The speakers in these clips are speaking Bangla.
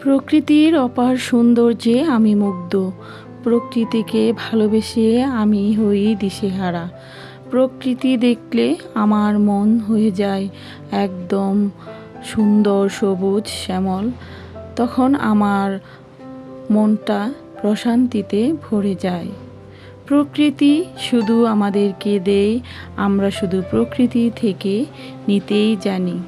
প্রকৃতির অপার সৌন্দর্যে আমি মুগ্ধ। প্রকৃতিকে ভালোবেসে আমি হই দিশেহারা। প্রকৃতি দেখলে আমার মন হয়ে যায় একদম সুন্দর সবুজ শ্যামল। তখন আমার মনটা প্রশান্তিতে ভরে যায়। প্রকৃতি শুধু আমাদেরকে দেয়, আমরা শুধু প্রকৃতি থেকে নিতেই জানি।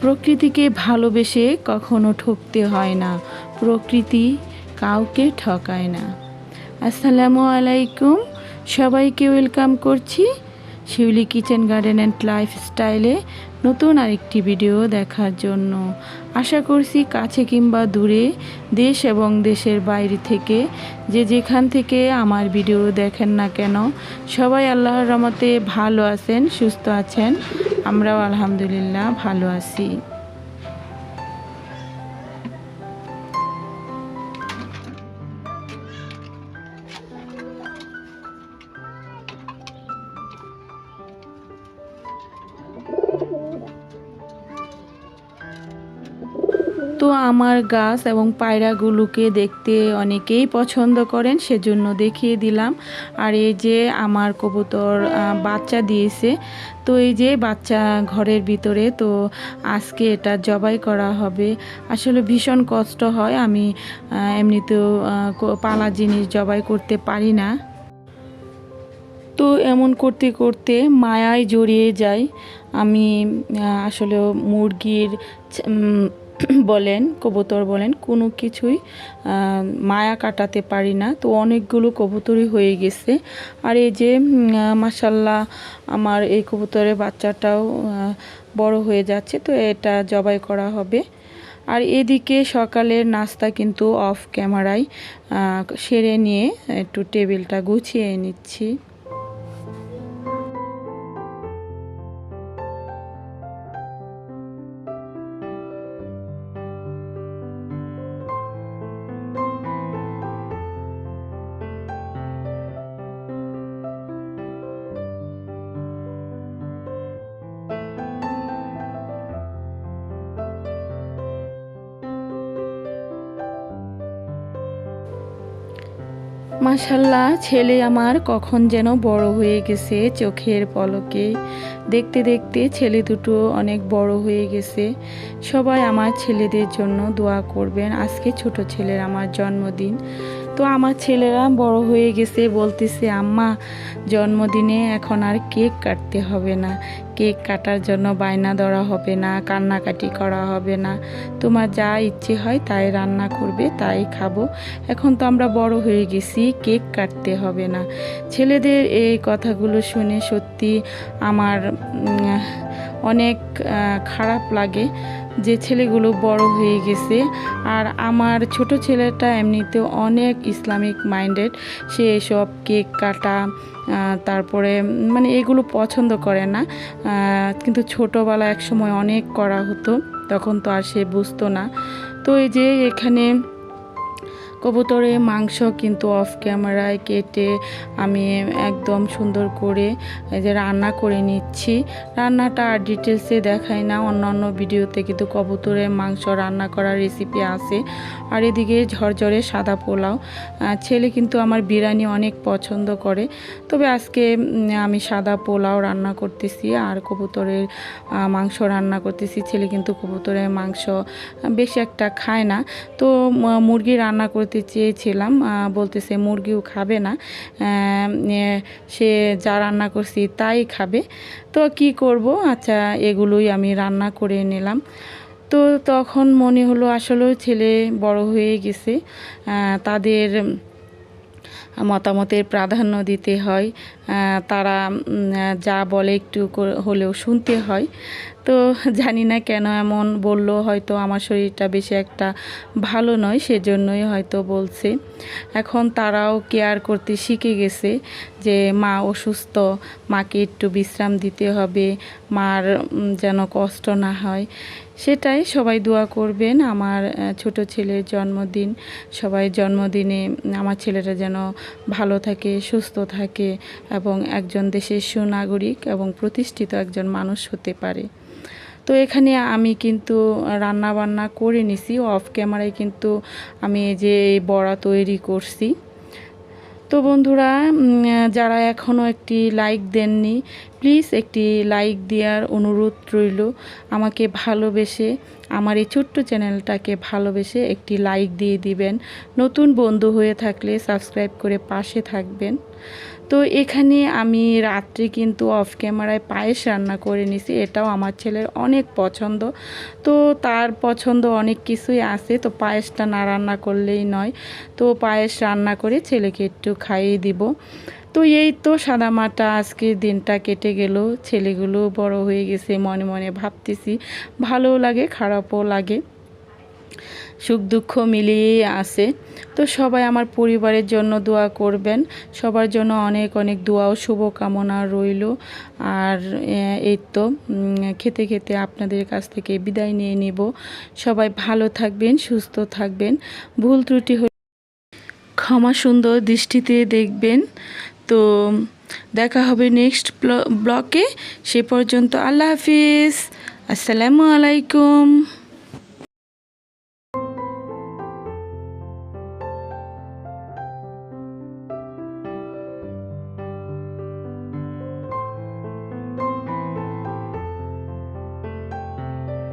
প্রকৃতিকে ভালোবেসে কখনো ঠকতে হয় না। প্রকৃতি কাউকে ঠকায় না। আসসালামু আলাইকুম। সবাইকে ওয়েলকাম করছি শিউলি কিচেন গার্ডেন অ্যান্ড লাইফস্টাইলে নতুন আরেকটি ভিডিও দেখার জন্য। আশা করছি কাছে কিংবা দূরে দেশ এবং দেশের বাইরে থেকে যে যেখান থেকে আমার ভিডিও দেখেন না কেন, সবাই আল্লাহর রহমতে ভালো আছেন, সুস্থ আছেন। আমরাও আলহামদুলিল্লাহ ভালো আছি। তো আমার গাছ এবং পায়রাগুলোকে দেখতে অনেকেই পছন্দ করেন, সেজন্য দেখিয়ে দিলাম। আর এই যে আমার কবুতর বাচ্চা দিয়েছে, তো এই যে বাচ্চা ঘরের ভিতরে, তো আজকে এটা জবাই করা হবে। আসলে ভীষণ কষ্ট হয়, আমি এমনিতেও পালা জিনিস জবাই করতে পারি না। তো এমন করতে করতে মায়ায় জড়িয়ে যাই। আমি আসলে মুরগির বলেন, কবুতর বলেন, কোনো কিছুই মায়া কাটাতে পারি না। তো অনেকগুলো কবুতরই হয়ে গেছে। আর এই যে মাসাল্লাহ আমার এই কবুতরের বাচ্চাটাও বড় হয়ে যাচ্ছে, তো এটা জবাই করা হবে। আর এদিকে সকালের নাস্তা কিন্তু অফ ক্যামেরায় সেরে নিয়ে একটু টেবিলটা গুছিয়ে নিচ্ছি। মাশাল্লাহ, ছেলে আমার কখন যেন বড় হয়ে গেছে চোখের পলকে। দেখতে দেখতে ছেলে দুটো অনেক বড় হয়ে গেছে। সবাই আমার ছেলেদের জন্য দোয়া করবেন। আজকে ছোট ছেলের আমার জন্মদিন। তো আমার ছেলেরা বড় হয়ে গেছে বলতেছে, আম্মা, জন্মদিনে এখন আর কেক কাটতে হবে না। কেক কাটার জন্য বায়না ধরা হবে না, কান্নাকাটি করা হবে না। তোমার যা ইচ্ছে হয় তাই রান্না করবে, তাই খাব। এখন তো আমরা বড় হয়ে গেছি, কেক কাটতে হবে না। ছেলেদের এই কথাগুলো শুনে সত্যি আমার অনেক খারাপ লাগে যে ছেলেগুলো বড় হয়ে গেছে। আর আমার ছোট ছেলেটা এমনিতেও অনেক ইসলামিক মাইন্ডেড। সে এসব কেক কাটা তারপরে মানে এগুলো পছন্দ করে না। কিন্তু ছোটোবেলা এক সময় অনেক করা হতো, তখন তো আর সে বুঝতো না। তো এই যে এখানে কবুতরের মাংস কিন্তু অফ ক্যামেরায় কেটে আমি একদম সুন্দর করে যে রান্না করে নিচ্ছি। রান্নাটা আর ডিটেলসে দেখাই না অন্য অন্য ভিডিওতে কিন্তু কবুতরের মাংস রান্না করার রেসিপি আছে। আর এদিকে ঝরঝরে সাদা পোলাও। ছেলে কিন্তু আমার বিরিয়ানি অনেক পছন্দ করে। তবে আজকে আমি সাদা পোলাও রান্না করতেছি আর কবুতরের মাংস রান্না করতেছি। ছেলে কিন্তু কবুতরের মাংস বেশি একটা খায় না। তো মুরগি রান্না করতে চেয়েছিলাম আহ, বলতেছে মুরগিও খাবে না সে যা রান্না করছি তাই খাবে। তো কি করব? আচ্ছা এগুলোই আমি রান্না করে নিলাম। তো তখন মনে হলো আসলেও ছেলে বড় হয়ে গেছে তাদের মতামতের প্রাধান্য দিতে হয় তারা যা বলে একটু হলেও শুনতে হয়। তো জানি না কেন এমন বলল, হয়তো আমার শরীরটা বেশি একটা ভালো নয়, সেজন্যই হয়তো বলছে। এখন তারাও কেয়ার করতে শিখে গেছে যে মা অসুস্থ, মাকে একটু বিশ্রাম দিতে হবে, মার যেন কষ্ট না হয়। সেটাই সবাই দোয়া করবেন। আমার ছোট ছেলের জন্মদিন, সবাই জন্মদিনে আমার ছেলেটা যেন ভালো থাকে, সুস্থ থাকে এবং একজন দেশের সুনাগরিক এবং প্রতিষ্ঠিত একজন মানুষ হতে পারে। তো এখানে আমি কিন্তু রান্না বান্না করে নিছি অফ ক্যামেরায় কিন্তু আমি যে বড়া তৈরি করছি। তো বন্ধুরা যারা এখনও একটি লাইক দেননি প্লিজ একটি লাইক দেওয়ার অনুরোধ রইল। আমাকে ভালোবেসে, আমার এই ছোট্ট চ্যানেলটাকে ভালোবেসে একটি লাইক দিয়ে দিবেন। নতুন বন্ধু হয়ে থাকলে সাবস্ক্রাইব করে পাশে থাকবেন। তো এখানে আমি রাত্রি কিন্তু অফ ক্যামেরায় পায়েস রান্না করে নিছি, এটাও আমার ছেলের অনেক পছন্দ। তো তার পছন্দ অনেক কিছুই আছে, তো পায়েসটা না রান্না করলেই নয়। তো পায়েস রান্না করে ছেলেকে একটু খাইয়ে দিব। তো এই তো সাদামাটা আজকের দিনটা কেটে গেল, ছেলেগুলো বড় হয়ে গেছে মনে মনে ভাবতেছি, ভালোও লাগে, খারাপও লাগে। সুখ দুঃখ মিলিয়েই আছে। তো সবাই আমার পরিবারের জন্য দোয়া করবেন। সবার জন্য অনেক অনেক দোয়া ও শুভকামনা রইল। আর এই তো খেতে খেতে আপনাদের কাছ থেকে বিদায় নিয়ে নিব। সবাই ভালো থাকবেন, সুস্থ থাকবেন। ভুল ত্রুটি হলে ক্ষমা সুন্দর দৃষ্টিতে দেখবেন। তো দেখা হবে নেক্সট ব্লকে। সে পর্যন্ত আল্লাহ হাফিজ। আসসালামু আলাইকুম।